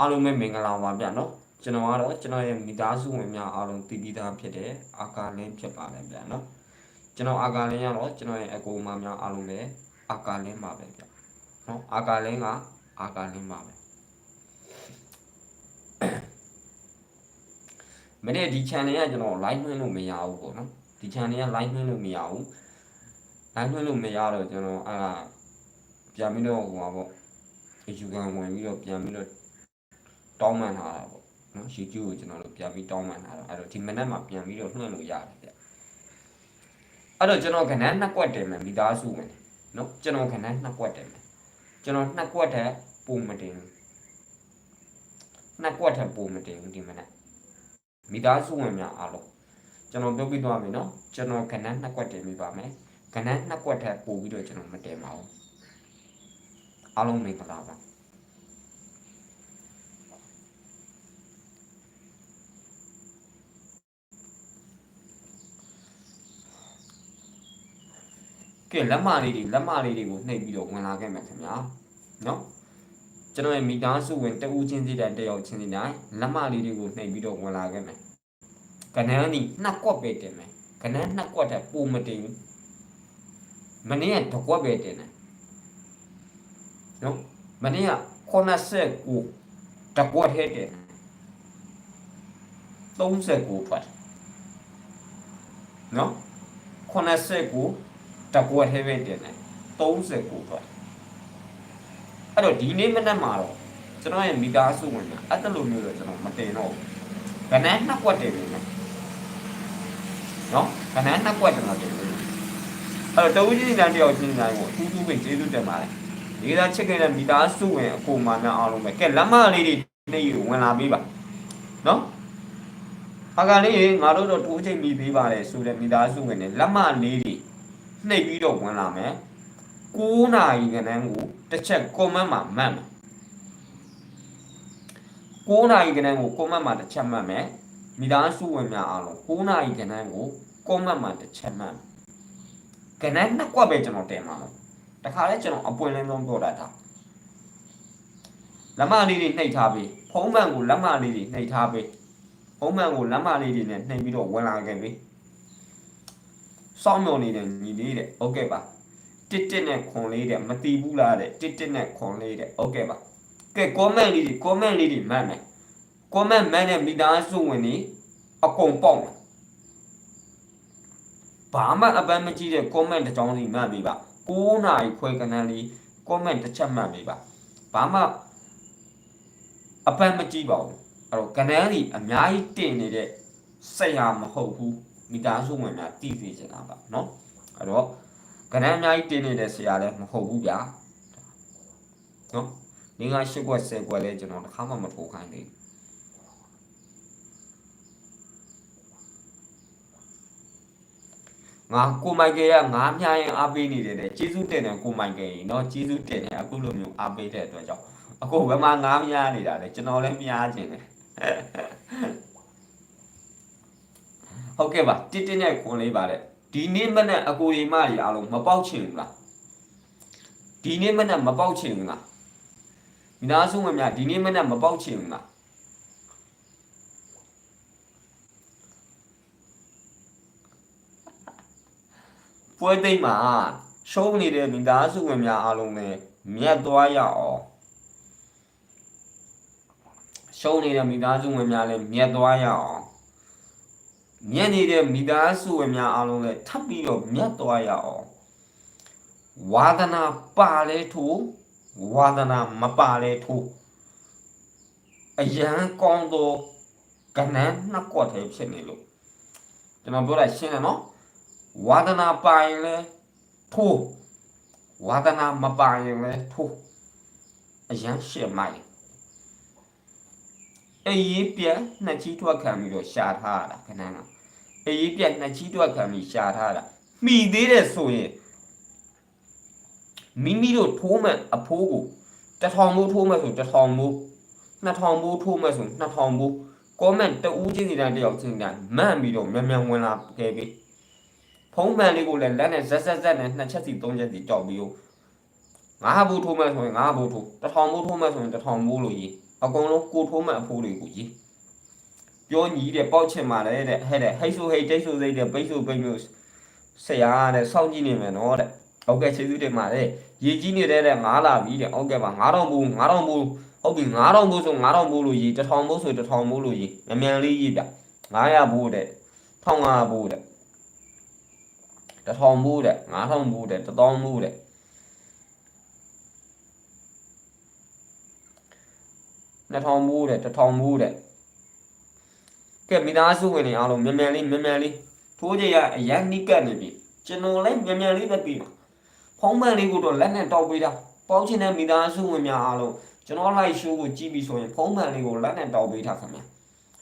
အားလုံးပဲမင်္ဂလာပါဗျနော်ကျွန်တော်ကတော့ကျွန်တော်ရဲ့မိသားစုဝင်များအားလုံးတည်တည်သားဖြစ်တဲ့အာကာလင်းဖြစ်ပါတယ်ဗျနော်ကျွန်တော်အာကာလင်းကတော့ကျွန်တော်ရဲ့အကူအမများအားလုံးလည်းအာကာလင်းပါပဲဗျနော်အာကာလင်းကအာကာလင်းပါပဲမနေ့ဒီ channel ကကျွန်တော် live နှင်းလို့မရဘူးပေါ့နော်ဒီ channel က live နှင်းလို့မရဘူး live နှင်းလို့မရတော့ကျွန်တော်အဲ့ဒါပြန်ပြီးတော့ဟိုပါပေါ့ယူကန်ဝင်ပြီးတော့ပြန်ပြီးတော့ တောင်းပန်ထားတာပေါ့နော် YouTube ကိုကျွန်တော်တို့ပြန်ပြီးတောင်းပန်ထားတော့အဲ့တော့ဒီမနက်မှာပြန်ပြီးတော့နှွှင့်လို့ရတယ်ဗျအဲ့တော့ကျွန်တော်ခဏနှစ်ကွက်တယ်မယ်မိသားစုဝင်နော်ကျွန်တော်ခဏနှစ်ကွက်တယ်မယ်ကျွန်တော်နှစ်ကွက်တဲ့ပုံမတင်ဘူးနှစ်ကွက်တဲ့ပုံမတင်ဘူးဒီမနက်မိသားစုဝင်များအားလုံးကျွန်တော်ပြောပြသွားမယ်နော်ကျွန်တော်ခဏနှစ်ကွက်တင်ပြပါမယ်ခဏနှစ်ကွက်တဲ့ပို့ပြီးတော့ကျွန်တော်မတင်ပါဘူးအားလုံးမင်္ဂလာပါ ကဲလက်မလေးတွေလက်မလေးတွေကိုနှိပ်ပြီးတော့ဝင်လာခဲ့မယ်ခင်ဗျာနော်ကျွန်တော်ရဲ့မိသားစုဝင်တဦးချင်းစီတဲ့တယောက်ချင်းစီတိုင်းလက်မလေးတွေကိုနှိပ်ပြီးတော့ဝင်လာခဲ့မယ်ကနန်းဒီနှစ်ကွက်ပဲတင်မယ်ကနန်းနှစ်ကွက်တဲ့ပုံမတင်ဘူးမနေ့ကတစ်ကွက်ပဲတင်တယ်နော်မနေ့က89တစ်ကွက်ထဲတင်တယ်39ထွက်နော်89 တကွက်ထဲပဲတင်တယ်39ထွက်အဲ့တော့ဒီနေ့မနက်မှာတော့ကျွန်တော်ရဲ့မိသားစုဝင်များအဲ့တလိုမျိုးတော့ကျွန်တော်မတင်တော့ဘူးခဏနှစ်ကွက်တင်ပြီနော်နော်ခဏနှစ်ကွက်တင်တော့တင်ပြီအဲ့တော့တဝူးချင်းတန်းတယောက်ချင်းတိုင်းကိုအထူးထူးပဲကျေးဇူးတင်ပါတယ်ဒီကချစ်ခဲ့တဲ့မိသားစုဝင်အကိုမများအားလုံးပဲကဲလက်မလေးတွေနေယူဝင်လာပေးပါနော်အကလေးငါတို့တော့တိုးချိန်မိပေးပါတယ်ဆိုတဲ့မိသားစုဝင်နဲ့လက်မလေးတွေ နှိပ်ပြီးတော့ဝင်လာမယ်9နာရီခဏန်းကိုတစ်ချက် comment မှာမှတ်မယ်9နာရီခဏန်းကို comment မှာတစ်ချက်မှတ်မယ်မိသားစုဝင်များအားလုံး9နာရီခဏန်းကို comment မှာတစ်ချက်မှတ်မယ်ခဏန်းနှစ်ကွက်ပဲကျွန်တော်တင်ပါမယ်တခါလဲကျွန်တော်အပွင့်လင်းဆုံးပြောတာဒါလက်မလေးတွေနှိပ်ထားပြီးဖုံးမှန်ကိုလက်မလေးတွေနှိပ်ထားပြီးဖုံးမှန်ကိုလက်မလေးတွေနဲ့နှိပ်ပြီးတော့ဝင်လာခဲ့ပြီ စောင့်မျှော်နေတဲ့ညီလေးတဲ့ဟုတ်ကဲ့ပါတစ်တစ်နဲ့ခွန်လေးတဲ့မတီးဘူးလားတဲ့တစ်တစ်နဲ့ခွန်လေးတဲ့ဟုတ်ကဲ့ပါကဲ comment လေးတွေ comment လေးတွေမှန်မယ် comment မှန်တဲ့မိသားစုဝင်တွေအကုန်ပေါက်တယ်ဘာမှအပန်းမကြည့်တဲ့ comment တစ်ကြောင်းစီမှတ်မိပါ9နာရီခွဲကနန်းလေး comment တစ်ချက်မှတ်မိပါဘာမှအပန်းမကြည့်ပါဘူးအဲ့တော့ကနန်းစီအများကြီးတင်နေတဲ့ဆရာမဟုတ်ဘူး မိသားစုဝင်များတည်သိချင်တာပါเนาะအဲ့တော့ကဏ္ဍအများကြီးတင်းနေတဲ့ဆရာလည်းမဟုတ်ဘူးဗျာเนาะငင်းက၈ခွက်၁၀ခွက်လဲကျွန်တော်တစ်ခါမှမထိုးခိုင်းသေးငါကိုမိုက်ကယ်ကငါမြားရင်အားပေးနေတယ်တဲ့ကျေးဇူးတင်တယ်ကိုမိုက်ကယ်ကြီးเนาะကျေးဇူးတင်တယ်အခုလိုမျိုးအားပေးတဲ့အတွက်ကြောင့်အခုဘယ်မှာငါမြားနေတာလဲကျွန်တော်လည်းမြားခြင်းတယ် ဟုတ်ကဲ့ပါတစ်တစ်နဲ့ခွန်လေးပါတဲ့ဒီနေ့မနဲ့အကိုရီမကြီးအားလုံးမပေါက်ချင်ဘူးလားဒီနေ့မနဲ့မပေါက်ချင်ဘူးလားမိသားစုဝင်များဒီနေ့မနဲ့မပေါက်ချင်ဘူးလားပွဲသိမ်းမှာရှုံးနေတဲ့မိသားစုဝင်များအားလုံးလည်းမြတ်သွားရအောင်ရှုံးနေတဲ့မိသားစုဝင်များလည်းမြတ်သွားရအောင် မြတ်နေတဲ့မိသားစုဝင်များအားလုံးလည်းထပ်ပြီးတော့မြတ်သွားရအောင်ဝါဒနာပါလဲထိုးဝါဒနာမပါလဲထိုးအယံကောင်းသောကဏ္ဍနှစ်ကွက်တည်းဖြစ်နေလို့ကျွန်တော်ပြောလိုက်ရှင်းတယ်နော်ဝါဒနာပါရင်လဲထိုးဝါဒနာမပါရင်လဲထိုးအယံရှင်းမိုက် အေးပြက်နှစ်ချီထွက်ခံပြီးတော့ရှာထားတာခဏကအေးပြက်နှစ်ချီထွက်ခံပြီးရှာထားတာမိသေးတယ်ဆိုရင်မိမိတို့ထိုးမဲ့အဖိုးကိုတထောင်မိုးထိုးမဲ့ဆိုတထောင်မိုးနှစ်ထောင်မိုးထိုးမဲ့ဆိုနှစ်ထောင်မိုး comment တဦးချင်းစီတိုင်းတယောက်ချင်းတိုင်းမှန်ပြီးတော့မြန်မြန်ဝင်လာခဲ့ပြီဖုံးမှန်လေးကိုလည်းလက်နဲ့ဇက်ဇက်ဇက်နဲ့နှစ်ချက်စီသုံးချက်စီတောက်ပြီးတော့ငါးဘူးထိုးမဲ့ဆိုရင်ငါးဘူးထိုးတထောင်မိုးထိုးမဲ့ဆိုရင်တထောင်မိုးလို့ရေး အကုန်လုံးကိုထိုးမဲ့အဖိုးတွေကိုရေးပြောညီတဲ့ပေါက်ချင်ပါလေတဲ့ဟဲ့တဲ့ဟိတ်ဆိုဟိတ်တိတ်ဆိုစိတ်တဲ့ပိတ်ဆိုပိတ်မျိုးဆရာတဲ့စောင့်ကြည့်နေမယ်နော်တဲ့ဟုတ်ကဲ့ကျေးဇူးတင်ပါတယ်ရေကြီးနေတဲ့တဲ့ငားလာပြီတဲ့ဟုတ်ကဲ့ပါ9000ဘူး9000ဘူးဟုတ်ပြီ9000ဘူးဆို9000ဘူးလို့ရေး1000ဘူးဆို1000ဘူးလို့ရေးအမြန်လေးရေးပြ900ဘူးတဲ့1500ဘူးတဲ့1000ဘူးတဲ့9000ဘူးတဲ့1000ဘူးတဲ့ 2000မိုးတဲ့1000မိုးတဲ့ကဲမိသားစုဝင်တွေအားလုံးမြန်မြန်လေးမြန်မြန်လေးထိုးကြရအရန်နိကတ်နေပြီကျွန်တော်လည်းမြန်မြန်လေးပဲပြီးပါဖုံးမှန်လေးကိုတော့လက်နဲ့တောက်ပေးတာပေါင်းချင်တဲ့မိသားစုဝင်များအားလုံးကျွန်တော် live show ကိုကြည့်ပြီးဆိုရင်ဖုံးမှန်လေးကိုလက်နဲ့တောက်ပေးထားခင်ဗျာ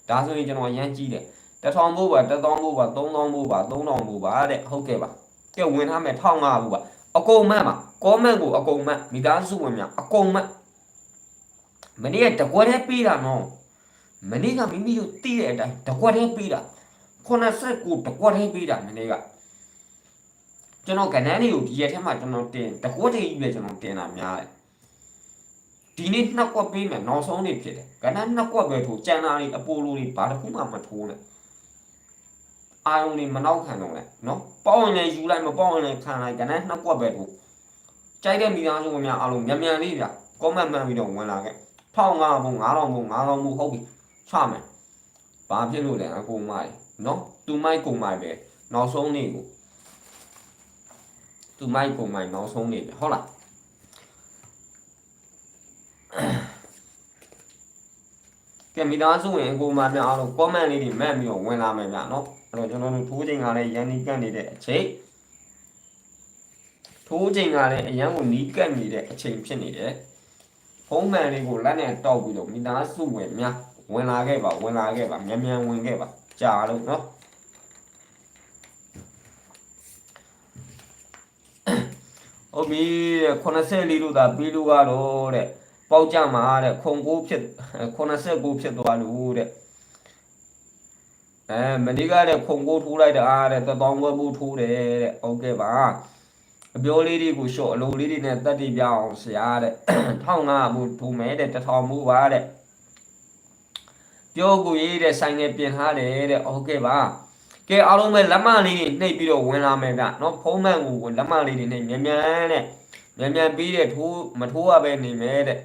ဒါဆိုရင်ကျွန်တော်အရန်ကြည့်တယ်1000မိုးပါ1000မိုးပါ3000မိုးပါ3000မိုးပါတဲ့ဟုတ်ကဲ့ပါကဲဝင်ထားမယ်1500ဘူးပါအကုန်မှန်ပါ comment ကိုအကုန်မှန်မိသားစုဝင်များအကုန်မှန် မနေ့ကတကွက်တည်းပေးတာနော်မနေ့ကမိမိတို့တီးတဲ့အတိုင်းတကွက်တည်းပေးတာ89တကွက်တည်းပေးတာမနေ့ကကျွန်တော်ကဏ္ဍလေးကိုဒီရက်ထဲမှာကျွန်တော်တင်တကွက်တည်းကြီးပဲကျွန်တော်တင်တာများတယ်ဒီနေ့နှစ်ကွက်ပေးမယ်နောက်ဆုံးနေ့ဖြစ်တယ်ကဏ္ဍနှစ်ကွက်ပဲထိုးကြံတာလေးအပိုလိုလေးဘာတစ်ခုမှမထိုးနဲ့အာယုံလေးမနောက်ခံတော့လဲနော်ပေါ့ရင်လည်းယူလိုက်မပေါ့ရင်လည်းခံလိုက်ကဏ္ဍနှစ်ကွက်ပဲထိုးကြိုက်တဲ့မိသားစုဝင်များအားလုံးမြန်မြန်လေးဗျာ comment မှန်ပြီးတော့ဝင်လာခဲ့ 1500ဘုံ9000ဘုံ9000ဘုံဟုတ်ပြီချမယ်ဘာဖြစ်လို့လဲအကုန်မိုက်နော်သူမိုက်ကုန်မိုက်ပဲနောက်ဆုံးနေ့ကိုသူမိုက်ကုန်မိုက်နောက်ဆုံးနေ့ပဲဟုတ်လားကဲမိသားစုဝင်အကုန်မများအားလုံး comment လေးတွေမှတ်ပြီးတော့ဝင်လာမယ်ဗျနော်အဲ့တော့ကျွန်တော်တို့ထိုးချိန်ကလည်းရန်နီးကန့်နေတဲ့အချိန်ထိုးချိန်ကလည်းအရန်ကိုနီးကန့်နေတဲ့အချိန်ဖြစ်နေတယ် ဖုံးမှန်လေးကိုလက်နဲ့တောက်ပြီးတော့မိသားစုဝင်များဝင်လာခဲ့ပါဝင်လာခဲ့ပါမြန်မြန်ဝင်ခဲ့ပါကြာလို့နော်ဟုတ်ပြီတဲ့84လို့သာပြီးလို့ကတော့တဲ့ပေါက်ကြမှာတဲ့ခုံကိုဖြစ်89ဖြစ်သွားလို့တဲ့အဲမနေ့ကတဲ့ခုံကိုထိုးလိုက်တာတဲ့တပေါင်းဘွဘူးထိုးတယ်တဲ့ဟုတ်ကဲ့ပါ အပြောလေးတွေကိုရှော့အလုံးလေးတွေနဲ့တက်တည်ပြအောင်ဆရာတဲ့1500ဘူးထိုးမယ်တဲ့1000ဘူးပါတဲ့ပြောကိုရေးတဲ့ဆိုင်ငယ်ပြင်ထားတယ်တဲ့ဟုတ်ကဲ့ပါကဲအားလုံးပဲလက်မလေးတွေနှိပ်ပြီးတော့ဝင်လာမယ်ဗျနော်ဖုံးမှန်ကိုလက်မလေးတွေနှိပ်မြန်မြန်တဲ့မြန်မြန်ပြီးတဲ့ထိုးမထိုးရပဲနေမယ်တဲ့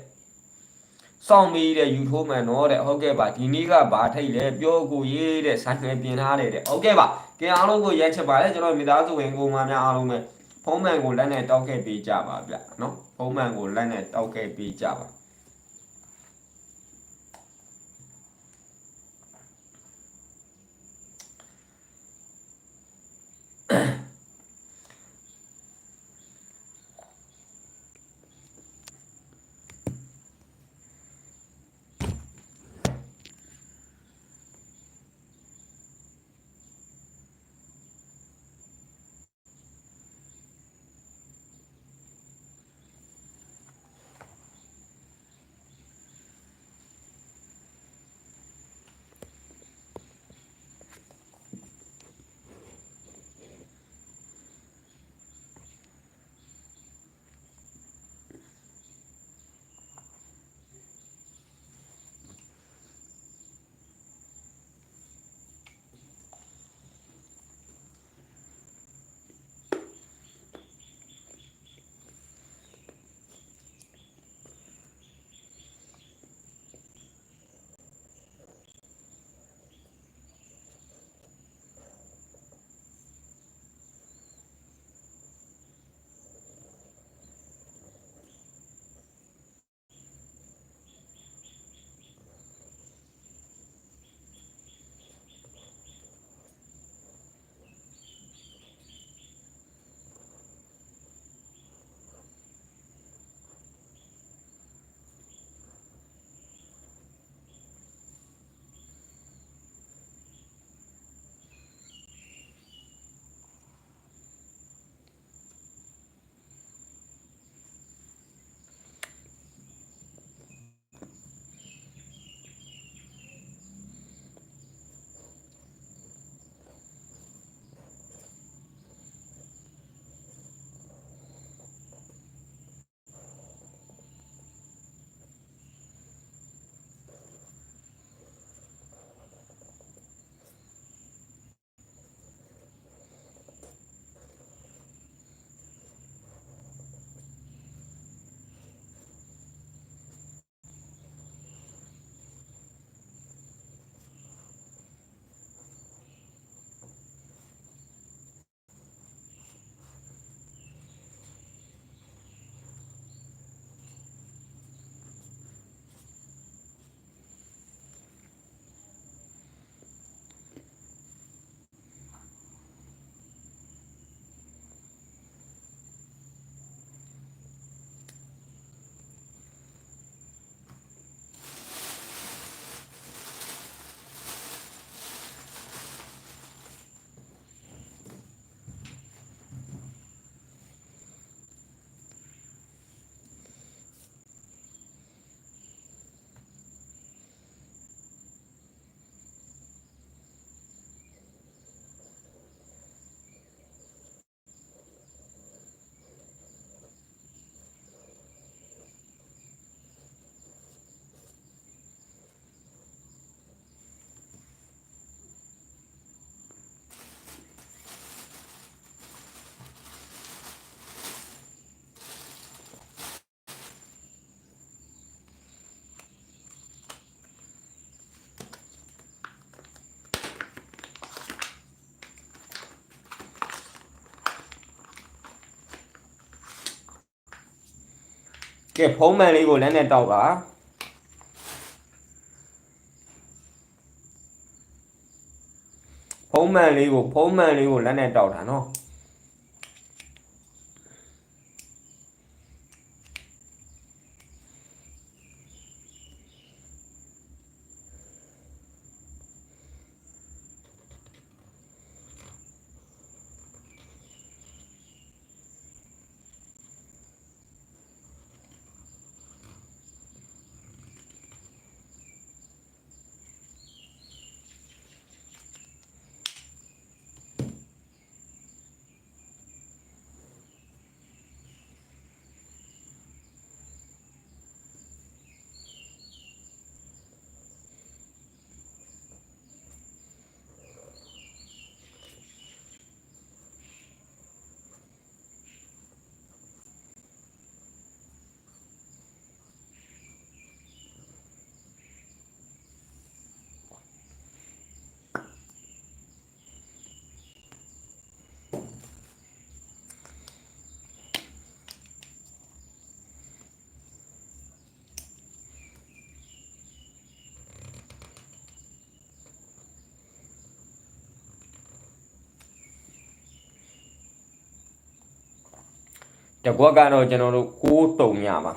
စောင့်ပြီးတဲ့ယူထိုးမှန်တော့တဲ့ဟုတ်ကဲ့ပါဒီနေ့ကဘာထိတ်လဲပြောကိုရေးတဲ့ဆိုင်ငယ်ပြင်ထားတယ်တဲ့ဟုတ်ကဲ့ပါကဲအားလုံးကိုရက်ချက်ပါလေကျွန်တော်မိသားစုဝင်ကိုမများအားလုံးပဲ ဖုံးမှန်ကိုလက်နဲ့တောက်ခဲ့ပေးကြပါဗျနော်ဖုံးမှန်ကိုလက်နဲ့တောက်ခဲ့ပေးကြပါအဲ့ ကဲဖုံးမှန်လေးကိုလက်နဲ့တောက်ပါဖုံးမှန်လေးကိုဖုံးမှန်လေးကိုလက်နဲ့တောက်တာနော် တကွက်ကတော့ကျွန်တော်တို့6တုံညပါ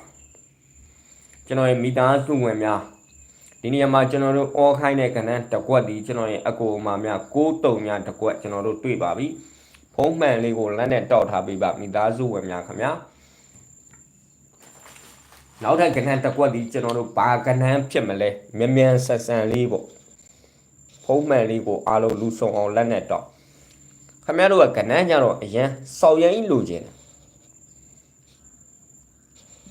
ကျွန်တော်ရဲ့မိသားစုဝင်များဒီနေရာမှာကျွန်တော်တို့အောခိုင်းတဲ့ကဏ္ဍတကွက်ဒီကျွန်တော်ရဲ့အကိုအမများ6တုံညတကွက်ကျွန်တော်တို့တွေ့ပါပြီဖုံးမှန်လေးကိုလက်နဲ့တောက်ထားပေးပါမိသားစုဝင်များခင်ဗျာနောက်ထပ်ကဏ္ဍတကွက်ဒီကျွန်တော်တို့ဘာကဏ္ဍဖြစ်မလဲမြန်မြန်ဆက်ဆန်လေးပေါ့ဖုံးမှန်လေးကိုအားလုံးလူဆောင်အောင်လက်နဲ့တောက်ခင်ဗျားတို့ကကဏ္ဍကြတော့အရန်စောက်ရင်လိုချင်တယ်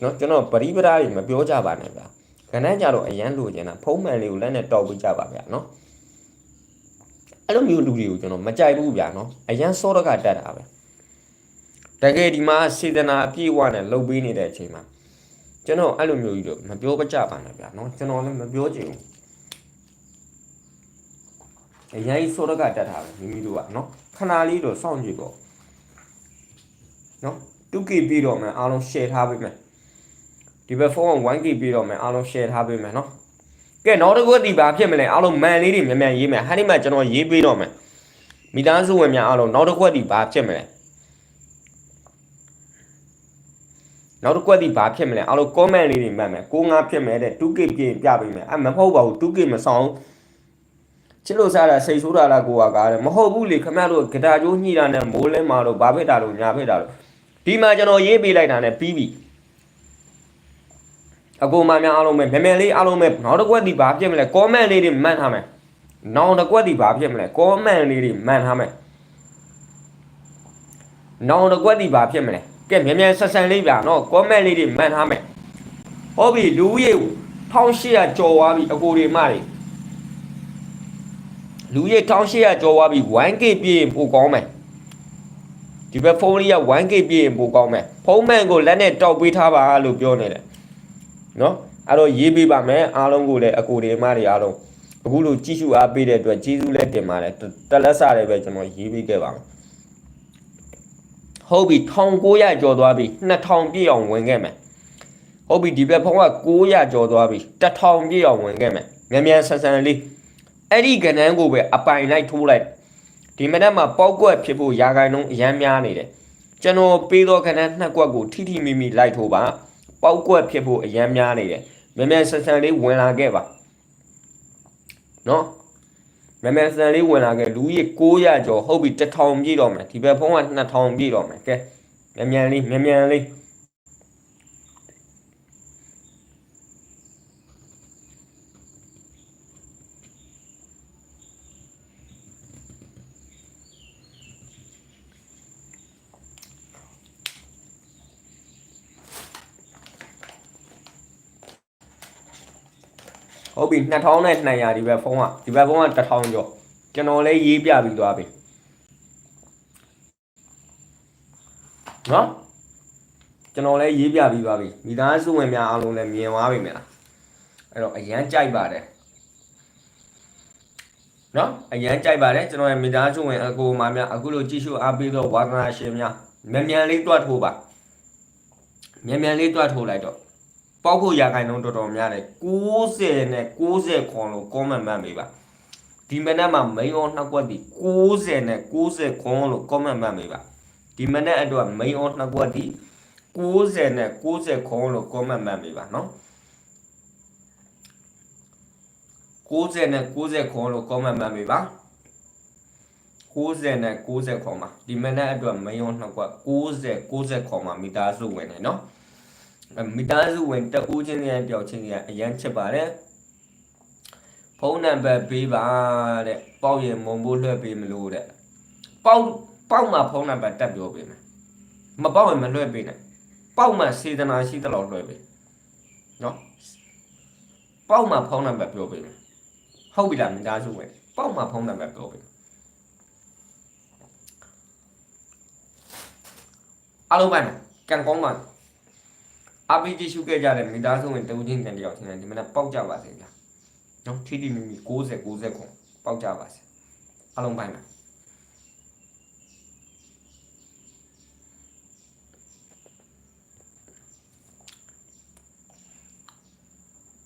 နော်ကျွန်တော်ပရိပဒတွေမပြောကြပါနဲ့ဗျာခဏကြတော့အရန်လိုချင်တာဖုံးမှန်လေးကိုလက်နဲ့တောက်ပေးကြပါဗျာနော်အဲ့လိုမျိုးလူတွေကိုကျွန်တော်မကြိုက်ဘူးဗျာနော်အရန်စောတကတတ်တာပဲတကယ်ဒီမှာစေတနာအပြည့်အဝနဲ့လှုပ်ပေးနေတဲ့အချိန်မှာကျွန်တော်အဲ့လိုမျိုးကြီးတော့မပြောပကြပါနဲ့ဗျာနော်ကျွန်တော်လည်းမပြောချင်ဘူးအရင်ဆိုတော့ကတက်တာပဲမိမိတို့ကနော်ခဏလေးတော့စောင့်ကြည့်ပေါ့နော်တုကိပြီးတော့မှအားလုံး share ထားပေးမယ် ဒီဘက်ဖုန်းက 1K ပြီးတော့မယ်အားလုံး share ထားပေးမယ်နော်ကဲနောက်တစ်ခုကဒီဘာဖြစ်မလဲအားလုံးမန်လေးတွေမြန်မြန်ရေးမယ်ဟာဒီမှာကျွန်တော်ရေးပေးတော့မယ်မိသားစုဝင်များအားလုံးနောက်တစ်ခုကဒီဘာဖြစ်မလဲနောက်တစ်ခုကဒီဘာဖြစ်မလဲအားလုံး comment လေးတွေမှတ်မယ်ကိုငါဖြစ်မယ်တဲ့ 2K ပြင်ပြပေးမယ်အမဟုတ်ပါဘူး 2K မဆောင်ချစ်လို့စားတာစိတ်ဆိုးတာလားကိုကကားတယ်မဟုတ်ဘူးလေခမရတို့ဂတာကျိုးညှိတာနဲ့မိုးလဲမာတော့ဘာဖြစ်တာလို့ညာဖြစ်တာလို့ဒီမှာကျွန်တော်ရေးပေးလိုက်တာနဲ့ပြီးပြီ အကူမများအားလုံးပဲမြန်မြန်လေးအားလုံးပဲနောက်တစ်ကွက်ဒီဘာဖြစ်မလဲ comment လေးတွေမှတ်ထားမယ်နောက်တစ်ကွက်ဒီဘာဖြစ်မလဲ comment လေးတွေမှတ်ထားမယ်နောက်တစ်ကွက်ဒီဘာဖြစ်မလဲကဲမြန်မြန်ဆက်ဆန်လေးဗျာနော် comment လေးတွေမှတ်ထားမယ်ဟုတ်ပြီလူဦးရေ1800ကျော်သွားပြီအကူတွေမတွေလူဦးရေ1800ကျော်သွားပြီ 1k ပြည့်ရင်ပိုကောင်းမယ်ဒီဘက်ဖုန်းလေးက 1k ပြည့်ရင်ပိုကောင်းမယ်ဖုန်းမှန်ကိုလက်နဲ့တောက်ပေးထားပါလို့ပြောနေတယ် နော်အဲ့တော့ရေးပေးပါမယ်အားလုံးကိုလည်းအကိုတွေအမတွေအားလုံးအခုလိုကြည့်ရှုအားပေးတဲ့အတွက်ကျေးဇူးလည်းတင်ပါတယ်တလက်စလည်းပဲကျွန်တော်ရေးပေးခဲ့ပါမယ်ဟုတ်ပြီ1900ကျော်သွားပြီ2000ပြည့်အောင်ဝင်ခဲ့မယ်ဟုတ်ပြီဒီဘက်ဖုန်းက900ကျော်သွားပြီ1000ပြည့်အောင်ဝင်ခဲ့မယ်မြန်မြန်ဆန်ဆန်လေးအဲ့ဒီကဏ္ဍကိုပဲအပိုင်လိုက်ထိုးလိုက်ဒီမနက်မှာပေါက်ကွက်ဖြစ်ဖို့ရာဂိုင်နှုန်းအရမ်းများနေတယ်ကျွန်တော်ပေးသောကဏ္ဍနှစ်ကွက်ကိုထိထိမိမိလိုက်ထိုးပါ ပေါက်ကွက်ဖြစ်ဖို့အရမ်းများနေတယ်မြန်မြန်ဆန်ဆန်လေးဝင်လာခဲ့ပါနော်မြန်မြန်ဆန်ဆန်လေးဝင်လာခဲ့လူကြီး900ကျော်ဟုတ်ပြီ1000ပြည့်တော့မယ်ဒီဘက်ဖုန်းက2000ပြည့်တော့မယ်ကဲမြန်မြန်လေးမြန်မြန်လေး ဟုတ်ပြီ2000နဲ့200ဒီဘက်ဖုန်းကဒီဘက်ဖုန်းက1000ကျော်ကျွန်တော်လည်းရေးပြပြီးသွားပြီနော်ကျွန်တော်လည်းရေးပြပြီးသွားပြီမိသားစုဝင်များအားလုံးလည်းမြင်သွားပြီမလားအဲ့တော့အရန်ကြိုက်ပါတယ်နော်အရန်ကြိုက်ပါတယ်ကျွန်တော်ရဲ့မိသားစုဝင်အကိုအမများအခုလိုကြည့်ရှုအားပေးတော့ဝါသနာရှင်များမြန်မြန်လေးတွတ်ထိုးပါမြန်မြန်လေးတွတ်ထိုးလိုက်တော့ ပေါက်ဖို့ရာခိုင်နှုန်းတော်တော်များတယ်90နဲ့90ခွန်လို့ comment မှတ်ပေးပါဒီမနက်မှာမိန်အောင်နှစ်ကွက်ဒီ90နဲ့90ခွန်လို့ comment မှတ်ပေးပါဒီမနက်အတွက်မိန်အောင်နှစ်ကွက်ဒီ90နဲ့90ခွန်လို့ comment မှတ်ပေးပါနော်90နဲ့90ခွန်လို့ comment မှတ်ပေးပါ90နဲ့90ခွန်မှာဒီမနက်အတွက်မိန်အောင်နှစ်ကွက်90 90ခွန်မှာမိသားစုဝင်နေနော် မိသားစုဝင်တဦးချင်းရဲ့ပျောက်ချင်းတွေကအရန်ချစ်ပါတယ်ဖုန်းနံပါတ်ပေးပါတဲ့ပေါက်ရင်မုံဖို့လွှဲပေးမလို့တဲ့ပေါက်ပေါက်မှာဖုန်းနံပါတ်တက်ပြောပေးမယ်မပေါက်ရင်မလွှဲပေးနဲ့ပေါက်မှာစေတနာရှိတဲ့လောက်လွှဲပေးနော်ပေါက်မှာဖုန်းနံပါတ်ပြောပေးမယ်ဟုတ်ပြီလားမိသားစုဝင်ပေါက်မှာဖုန်းနံပါတ်ပြောပေးအားလုံးပဲကံကောင်းပါ အပိတိရှုခဲ့ကြတဲ့မိသားစုဝင်တဦးချင်းတန်တယောက်ချင်းဒီမနက်ပေါက်ကြပါစေဗျာနော်ထီထီမီမီ60 60ခုပေါက်ကြပါစေအားလုံးပိုင်းပါ